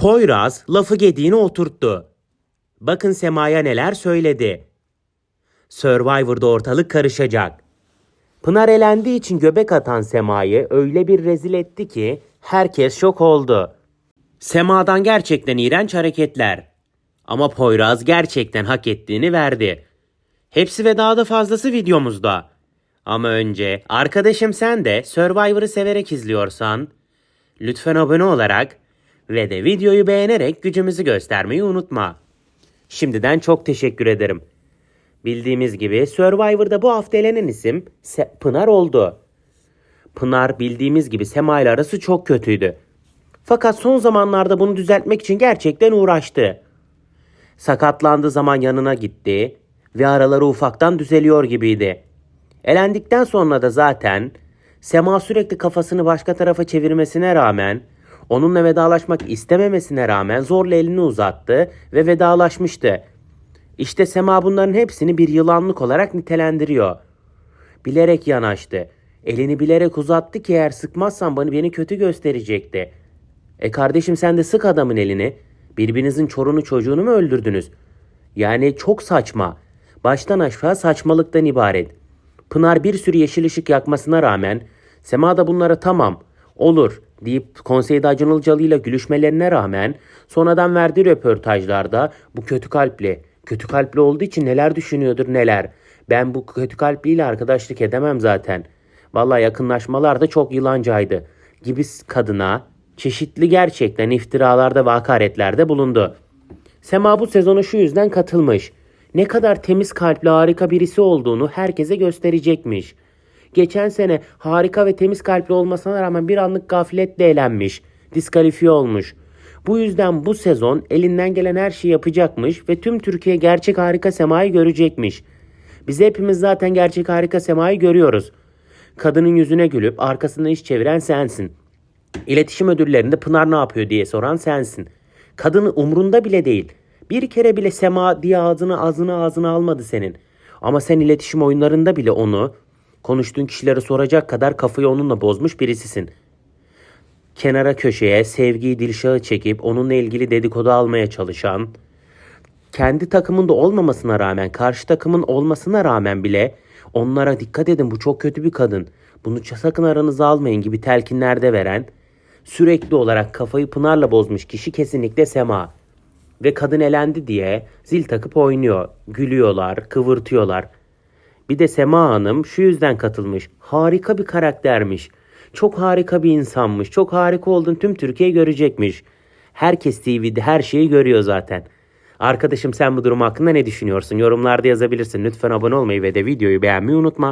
Poyraz lafı gediğini oturttu. Bakın Sema'ya neler söyledi. Survivor'da ortalık karışacak. Pınar elendiği için göbek atan Sema'yı öyle bir rezil etti ki herkes şok oldu. Sema'dan gerçekten iğrenç hareketler. Ama Poyraz gerçekten hak ettiğini verdi. Hepsi ve daha da fazlası videomuzda. Ama önce arkadaşım sen de Survivor'ı severek izliyorsan lütfen abone olarak ve de videoyu beğenerek gücümüzü göstermeyi unutma. Şimdiden çok teşekkür ederim. Bildiğimiz gibi Survivor'da bu hafta elenen isim Se- Pınar oldu. Pınar bildiğimiz gibi Sema ile arası çok kötüydü. Fakat son zamanlarda bunu düzeltmek için gerçekten uğraştı. Sakatlandığı zaman yanına gitti ve araları ufaktan düzeliyor gibiydi. Elendikten sonra da zaten Sema sürekli kafasını başka tarafa çevirmesine rağmen onunla vedalaşmak istememesine rağmen zorla elini uzattı ve vedalaşmıştı. İşte Sema bunların hepsini bir yılanlık olarak nitelendiriyor. Bilerek yanaştı. Elini bilerek uzattı ki eğer sıkmazsan bana beni kötü gösterecekti. E kardeşim sen de sık adamın elini. Birbirinizin çorunu çocuğunu mu öldürdünüz? Yani çok saçma. Baştan aşağı saçmalıktan ibaret. Pınar bir sürü yeşil ışık yakmasına rağmen Sema da bunlara tamam olur deyip konseyde Acun Ilıcalı ile gülüşmelerine rağmen sonradan verdiği röportajlarda bu kötü kalpli, kötü kalpli olduğu için neler düşünüyordur neler. Ben bu kötü kalpliyle arkadaşlık edemem zaten. Vallahi yakınlaşmalar da çok yılancaydı gibi kadına çeşitli gerçekten iftiralarda ve hakaretlerde bulundu. Sema bu sezona şu yüzden katılmış. Ne kadar temiz kalpli harika birisi olduğunu herkese gösterecekmiş. Geçen sene harika ve temiz kalpli olmasına rağmen bir anlık gafletle elenmiş. Diskalifiye olmuş. Bu yüzden bu sezon elinden gelen her şeyi yapacakmış ve tüm Türkiye gerçek harika Sema'yı görecekmiş. Biz hepimiz zaten gerçek harika Sema'yı görüyoruz. Kadının yüzüne gülüp arkasından iş çeviren sensin. İletişim ödüllerinde Pınar ne yapıyor diye soran sensin. Kadını umrunda bile değil. Bir kere bile Sema diye ağzını ağzına ağzına almadı senin. Ama sen iletişim oyunlarında bile onu konuştuğun kişilere soracak kadar kafayı onunla bozmuş birisisin. Kenara köşeye sevgiyi dilşağı çekip onunla ilgili dedikodu almaya çalışan, kendi takımında olmamasına rağmen, karşı takımın olmasına rağmen bile onlara dikkat edin bu çok kötü bir kadın. Bunu sakın aranıza almayın gibi telkinlerde veren, sürekli olarak kafayı Pınar'la bozmuş kişi kesinlikle Sema. Ve kadın elendi diye zil takıp oynuyor. Gülüyorlar, kıvırtıyorlar. Bir de Sema Hanım şu yüzden katılmış. Harika bir karaktermiş. Çok harika bir insanmış. Çok harika olduğunu tüm Türkiye görecekmiş. Herkes TV'de her şeyi görüyor zaten. Arkadaşım sen bu durum hakkında ne düşünüyorsun? Yorumlarda yazabilirsin. Lütfen abone olmayı ve de videoyu beğenmeyi unutma.